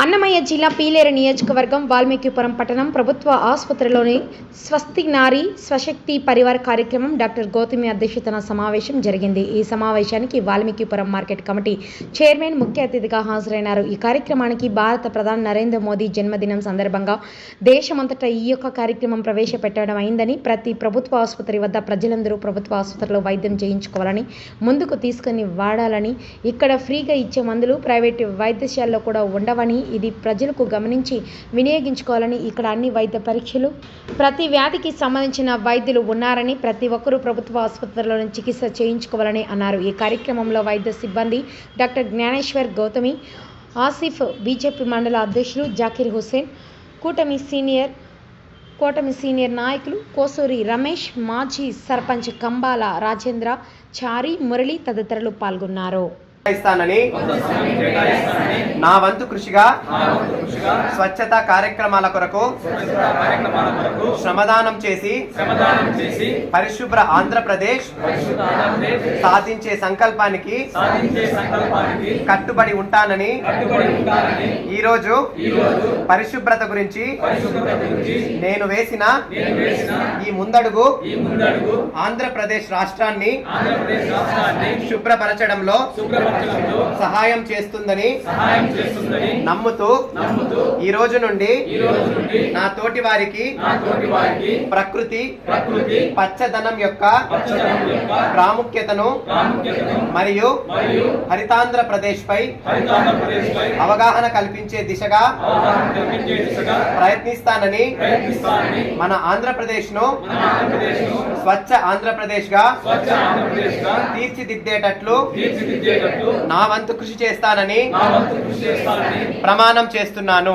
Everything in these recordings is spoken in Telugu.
అన్నమయ్య జిల్లా పీలేరు నియోజకవర్గం వాల్మీకిపురం పట్టణం ప్రభుత్వ ఆసుపత్రిలోని స్వస్తి నారి స్వశక్తి పరివార కార్యక్రమం డాక్టర్ గౌతమి అధ్యక్షతన సమావేశం జరిగింది. ఈ సమావేశానికి వాల్మీకిపురం మార్కెట్ కమిటీ చైర్మన్ ముఖ్య అతిథిగా హాజరైనారు. ఈ కార్యక్రమానికి భారత ప్రధాని నరేంద్ర మోదీ జన్మదినం సందర్భంగా దేశమంతటా ఈ యొక్క కార్యక్రమం ప్రవేశపెట్టడం అయిందని ప్రతి ప్రభుత్వ ఆసుపత్రి వద్ద ప్రజలందరూ ప్రభుత్వ ఆసుపత్రిలో వైద్యం చేయించుకోవాలని ముందుకు తీసుకుని వాడాలని ఇక్కడ ఫ్రీగా ఇచ్చే మందులు ప్రైవేటు వైద్యశాలలో కూడా ఉండవని ఇది ప్రజలకు గమనించి వినియోగించుకోవాలని ఇక్కడ అన్ని వైద్య పరీక్షలు. ప్రతి వ్యాధికి సంబంధించిన వైద్యులు ఉన్నారని ప్రతి ఒక్కరూ ప్రభుత్వ ఆసుపత్రుల్లోని చికిత్స చేయించుకోవాలని అన్నారు. ఈ కార్యక్రమంలో వైద్య సిబ్బంది డాక్టర్ జ్ఞానేశ్వర్ గౌతమి ఆసిఫ్ బీజేపీ మండల అధ్యక్షులు జాకీర్ హుస్సేన్ కూటమి సీనియర్ కూటమి సీనియర్ నాయకులు కోసూరి రమేష్ మాజీ సర్పంచ్ కంబాల రాజేంద్ర చారి మురళి తదితరులు పాల్గొన్నారు. ఇస్తానని నా వంతు కృషిగా స్వచ్ఛత కార్యక్రమాల కొరకు శ్రమదానం చేసి పరిశుభ్ర ఆంధ్రప్రదేశ్ సాధించే సంకల్పానికి కట్టుబడి ఉంటానని ఈరోజు పరిశుభ్రత గురించి నేను వేసిన ఈ ముందడుగు ఆంధ్రప్రదేశ్ రాష్ట్రాన్ని శుభ్రపరచడంలో సహాయం చేస్తుందని నమ్ముతూ ఈ రోజు నుండి నా తోటి వారికి ప్రకృతి పచ్చదనం యొక్క ప్రాముఖ్యతను మరియు మరియు హరితాంధ్రప్రదేశ్ పై అవగాహన కల్పించే దిశగా ప్రయత్నిస్తానని మన ఆంధ్రప్రదేశ్ను స్వచ్ఛ ఆంధ్రప్రదేశ్గా తీర్చిదిద్దేటట్లు నా వంతు కృషి చేస్తానని ప్రమాణం చేస్తున్నాను.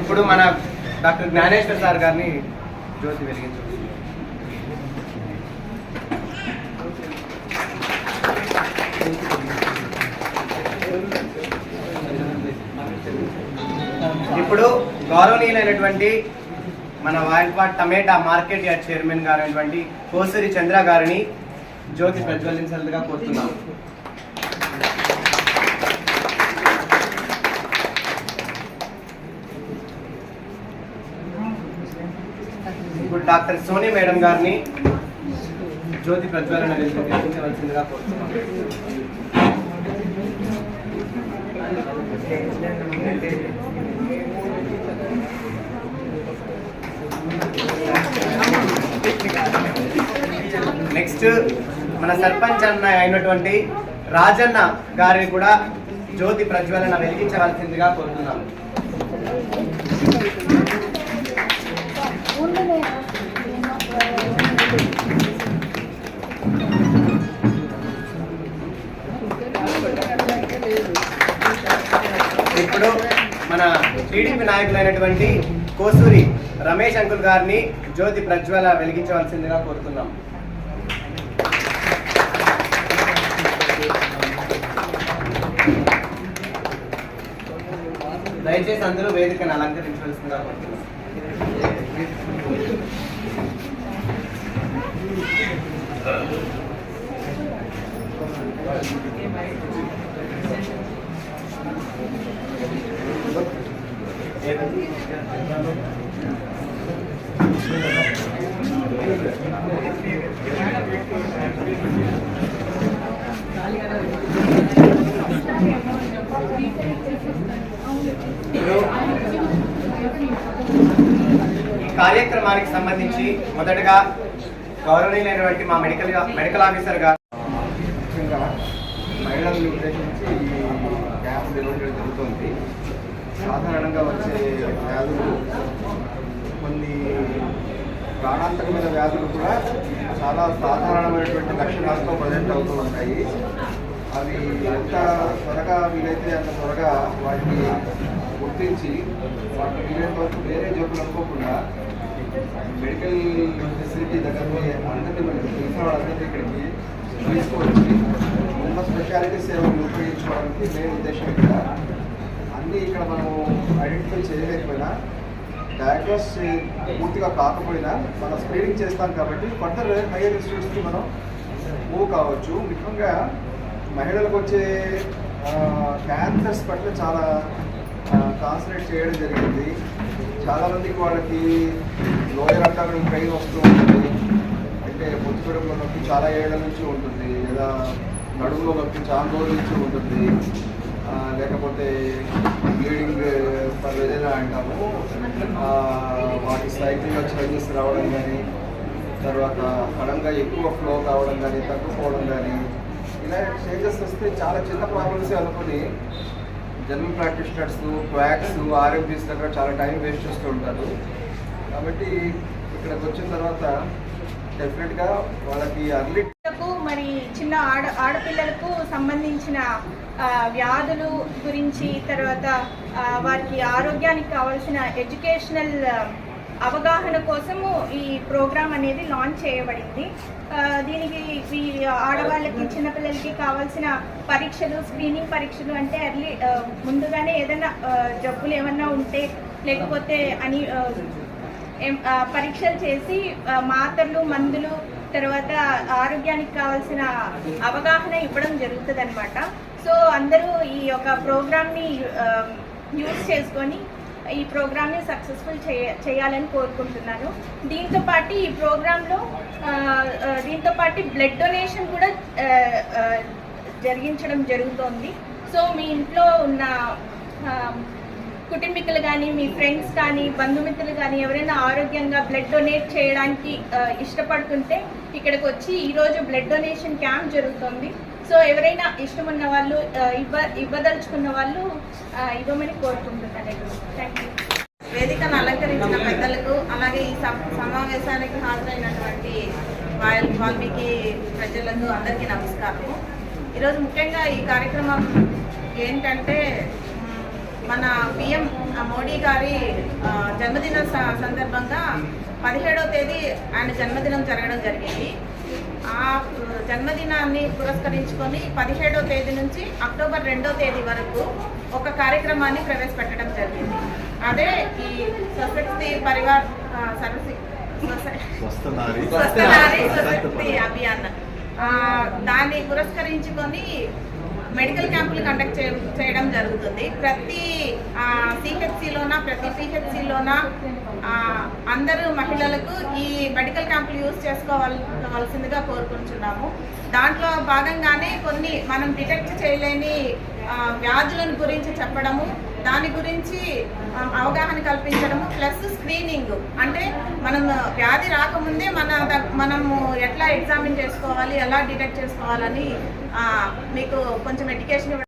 ఇప్పుడు మన డాక్టర్ జ్ఞానేశ్వర్ సార్ గారిని జ్యోతి వెలిగించు ఇప్పుడు గౌరవనీయులైనటువంటి మన Vayalpad tomato market yard chairman గారైనటువంటి Kosari Chandra గారిని జ్యోతి ప్రజ్వలించాలిగా కోరుతున్నాం. ఇప్పుడు డాక్టర్ సోని మేడం గారిని జ్యోతి ప్రజ్వలన వెలిగించవలసిందిగా కోరుతున్నాం నెక్స్ట్ మన సర్పంచ్ అన్న అయినటువంటి రాజన్న గారిని కూడా జ్యోతి ప్రజ్వలన వెలిగించవలసిందిగా కోరుతున్నాం టీడీపీ నాయకులైనటువంటి కోసూరి రమేష్ అంకుల్ గారిని జ్యోతి ప్రజ్వల వెలిగించవలసిందిగా కోరుతున్నాం. దయచేసి అందరూ వేదికను అలంకరించవలసిందిగా కోరుతున్నాం. కార్యక్రమానికి సంబంధించి మొదటగా గౌరవనీయులైనటువంటి మా మెడికల్ మెడికల్ ఆఫీసర్ గారు. ముఖ్యంగా మహిళలను ఉద్దేశించి ఈ క్యాంప్ నిర్వహించడం జరుగుతుంది. సాధారణంగా వచ్చే వ్యాధులు కొన్ని ప్రాణాంతకమైన వ్యాధులు కూడా చాలా సాధారణమైనటువంటి లక్షణాలతో ప్రజెంట్ అవుతూ ఉంటాయి. అవి ఎంత త్వరగా వీలైతే అంత త్వరగా వాటిని గుర్తించి వాటిని వీలైనంత వరకు వేరే జబ్బులు అనుకోకుండా మెడికల్ ఫెసిలిటీ దగ్గరికి అందరినీ మనకి తెలిసిన వాళ్ళందరినీ ఇక్కడికి తీసుకొచ్చి ఉన్న స్పెషాలిటీ సేవలు ఉపయోగించుకోవడానికి మెయిన్ ఉద్దేశం ఇక్కడ అన్నీ ఇక్కడ మనం ఐడెంటిఫై చేయలేకపోయినా డయాగ్నోస్ పూర్తిగా కాకపోయినా మనం స్క్రీనింగ్ చేస్తాం కాబట్టి ఫర్దర్ హైయర్ ఇన్స్టిట్యూట్స్కి మనం మూవ్ కావచ్చు. ముఖ్యంగా మహిళలకు వచ్చే క్యాన్సర్స్ పట్ల చాలా కాన్సన్ట్రేట్ చేయడం జరిగింది. చాలామందికి వాళ్ళకి లోయర్ అంటారు పెయిన్ వస్తూ ఉంటుంది. అంటే పొత్తుపెడుకుల నొప్పి చాలా ఏళ్ళ నుంచి ఉంటుంది. లేదా నడుములో నొప్పి చాలా రోజుల నుంచి ఉంటుంది. లేకపోతే బ్లీడింగ్ ఏదైనా అంటాము. వాటి సైకిల్లో చేంజెస్ రావడం కానీ తర్వాత సడన్గా ఎక్కువ ఫ్లో కావడం కానీ తగ్గిపోవడం కానీ ఇలా చేంజెస్ వస్తే చాలా చిన్న ప్రాబ్లమ్స్ అనుకుని జనరల్ ప్రాక్టీషనర్స్ క్వాక్స్ ఆర్ఎంపీస్ దగ్గర చాలా టైం వేస్ట్ చేస్తూ ఉంటారు. కాబట్టి ఇక్కడికి వచ్చిన తర్వాత డెఫినెట్గా వాళ్ళకి అర్లీ మరి చిన్న ఆడ ఆడపిల్లలకు సంబంధించిన వ్యాధులు గురించి తర్వాత వారికి ఆరోగ్యానికి కావాల్సిన ఎడ్యుకేషనల్ అవగాహన కోసము ఈ ప్రోగ్రామ్ అనేది లాంచ్ చేయబడింది. దీనికి ఈ ఆడవాళ్ళకి చిన్నపిల్లలకి కావాల్సిన పరీక్షలు స్క్రీనింగ్ పరీక్షలు అంటే ఎర్లీ ముందుగానే ఏదైనా జబ్బులు ఏమన్నా ఉంటే లేకపోతే అని పరీక్షలు చేసి మాత్రలు మందులు తర్వాత ఆరోగ్యానికి కావాల్సిన అవగాహన ఇవ్వడం జరుగుతుంది అనమాట సో అందరూ ఈ యొక్క ప్రోగ్రామ్ని యూజ్ చేసుకొని ఈ ప్రోగ్రామ్ని సక్సెస్ఫుల్ చేయ చేయాలని కోరుకుంటున్నాను. దీంతో పాటు ఈ ప్రోగ్రాంలో దీంతో పాటు బ్లడ్ డొనేషన్ కూడా జరిగించడం జరుగుతోంది. సో మీ ఇంట్లో ఉన్న కుటుంబీకులు కానీ మీ ఫ్రెండ్స్ కానీ బంధుమిత్రులు కానీ ఎవరైనా ఆరోగ్యంగా బ్లడ్ డొనేట్ చేయడానికి ఇష్టపడుతుంటే ఇక్కడికి వచ్చి ఈరోజు బ్లడ్ డొనేషన్ క్యాంప్ జరుగుతుంది. సో ఎవరైనా ఇష్టం ఉన్న వాళ్ళు ఇవ్వ ఇవ్వదలుచుకున్న వాళ్ళు ఇవ్వమని కోరుకుంటున్నాను. థ్యాంక్ యూ వేదికను అలంకరించిన పెద్దలకు అలాగే ఈ సమావేశానికి హాజరైనటువంటి వాల్- వాల్మీకి ప్రజలకు అందరికీ నమస్కారం ఈరోజు ముఖ్యంగా ఈ కార్యక్రమం ఏంటంటే మన పిఎం మోడీ గారి జన్మదిన స- సందర్భంగా పదిహేడవ తేదీ ఆయన జన్మదినం జరగడం జరిగింది. ఆ జన్మదినాన్ని పురస్కరించుకొని పదిహేడవ తేదీ నుంచి అక్టోబర్ రెండో తేదీ వరకు ఒక కార్యక్రమాన్ని ప్రవేశపెట్టడం జరిగింది. అదే ఈ స్వశక్తి పరివార్ స్వస్థనారి. స్వశక్తి అభియాన్. దాన్ని పురస్కరించుకొని మెడికల్ క్యాంపులు కండక్ట్ చే చేయడం జరుగుతుంది. ప్రతి సిహెచ్సిలోన ప్రతి సిహెచ్సిలోన అందరూ మహిళలకు ఈ మెడికల్ క్యాంపులు యూజ్ చేసుకోవాల్సిందిగా కోరుకుంటున్నాము. దాంట్లో భాగంగానే కొన్ని మనం డిటెక్ట్ చేయలేని వ్యాధులను గురించి చెప్పడము దాని గురించి అవగాహన కల్పించడము ప్లస్ స్క్రీనింగ్. అంటే మనం వ్యాధి రాకముందే మన మనము ఎట్లా ఎగ్జామిన్ చేసుకోవాలి ఎలా డిటెక్ట్ చేసుకోవాలని మీకు కొంచెం ఎడ్యుకేషన్